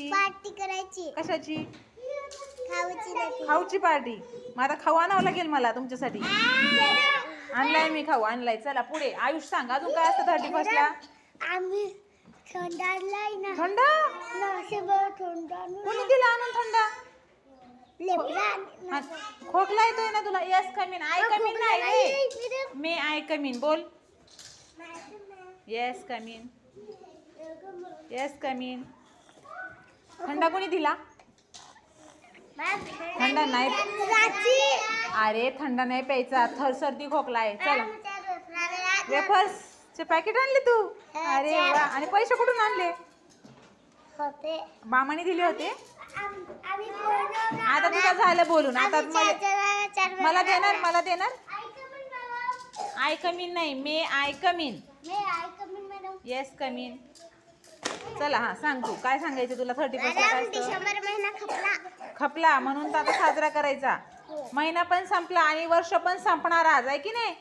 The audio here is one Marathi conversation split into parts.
पार्टी करायची. कशाची? खाऊची खाऊची पार्टी. मग आता खाऊ आणावं लागेल मला तुमच्यासाठी. आणलाय मी खाऊ आणलाय. चला पुढे. आयुष सांग अजून काय असतं थर्टी फर्स्टला आम्ही थंड आणलाय ना. थंड? नसे बरं थंड आणून कोणी दिला आणून थंड? हा, खोकला येतोय ना तुला? यस कमीन आय कमीन नाही मे आय कमीन बोल. येस कमीन येस कमीन थंडा कोणी दिला? थंड नाही. अरे थंड नाही प्यायचा. थर सर्दी खोकला आहे चला. वेफर्स चे पॅकेट आणले तू? अरे वा. आणि पैसे कुठून आणले? होते. मामाने दिले होते. आता तुझं झालं बोलून. आता मला देणार? मला देणार. आय कमीन नाही मे आय कमीन. येस कमीन. चला हा सांग तू. काय सांगायचं तुला? थर्टी फर्स्ट काय मॅडम असतं? डिसेंबर महिना खपला. खपला म्हणून तर आता साजरा करायचा. महिना पण संपला आणि वर्ष पण संपणार आज आहे की नाही?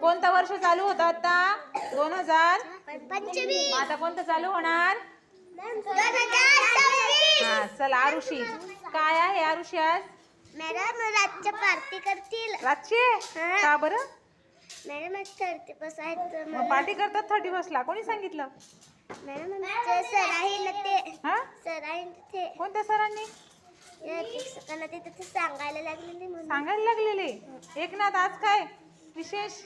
कोणतं वर्ष चालू होतं आता? दोन हजार? मग आता कोणतं चालू होणार? दोन हजार सव्वीस. हा चला आरुषी. काय आहे आरुषी आज? मॅडम रातच्या पार्टी करतील. रातची. का बरं? मॅडम आज थर्टी बस आहेत मग पार्टी करतात थर्टी फर्स्टला कोणी सांगितलं? मॅडम आमचे सर आहे ना ते हा? सर आहे ना ते कोणत्या सरांनी? या शिक्षकांना ते तिथे सांगायला लागले ते म्हणून. सांगायला लागलेले? एकनाथ आज काय? विशेष?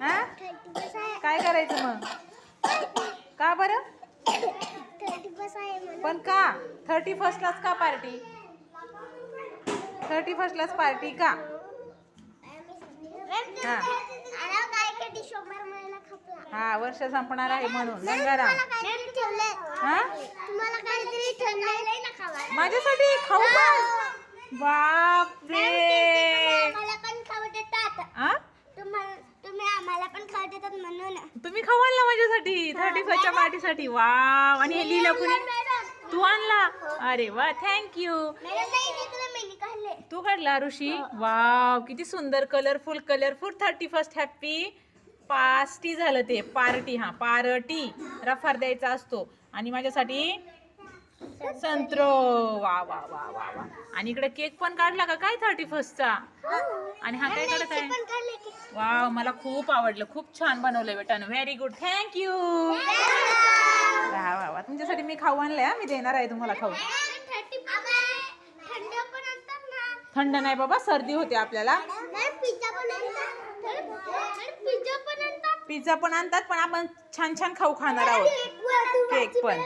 हा? थर्टी बस आहे. काय करायचं मग? का बरं? थर्टी बस आहे म्हणून. पण का? थर्टी फर्स्टलाच का पार्टी? थर्टी फर्स्टलाच पार्टी का? हा. आणि काय काय डिसेंबर महिना खपला. हा वर्ष संपणार आहे म्हणून. गंगाराम. हा? तुम्हाला काहीतरी ठेवलंय. ना खावा माझ्यासाठी खाऊ हा. तुम्हाला तुम्ही आम्हाला पण खाऊ देतात म्हणून. तुम्ही खाऊ आणला माझ्यासाठी थर्टी फर्स्टच्या पार्टीसाठी वाव. आणि हे लिहिलं कुणी? तू आणला. अरे वा थँक्यू ते काढले ऋषी? वाव किती सुंदर colourful colourful thirty first happy पास्टी झालं ते पार्टी हा पार्टी रफार द्यायचा असतो. आणि माझ्यासाठी संत्रो. वा वा वा वा वा. आणि इकडे केक पण काढला का? काय थर्टी फर्स्टचा आणि हा काय काढत आहे? वाव मला खूप आवडलं. खूप छान बनवलंय बेटानं व्हेरी गुड थँक्यू वा वा वा. तुमच्यासाठी मी खाऊ आणलंय हा. मी देणार आहे तुम्हाला खाऊ थर्टी थंड पण आणतात ना थंड नाही बाबा सर्दी होते आपल्याला. पिझ्झा पण आणतात. पण आपण छान छान खाऊ खाणार आहोत. केक पण.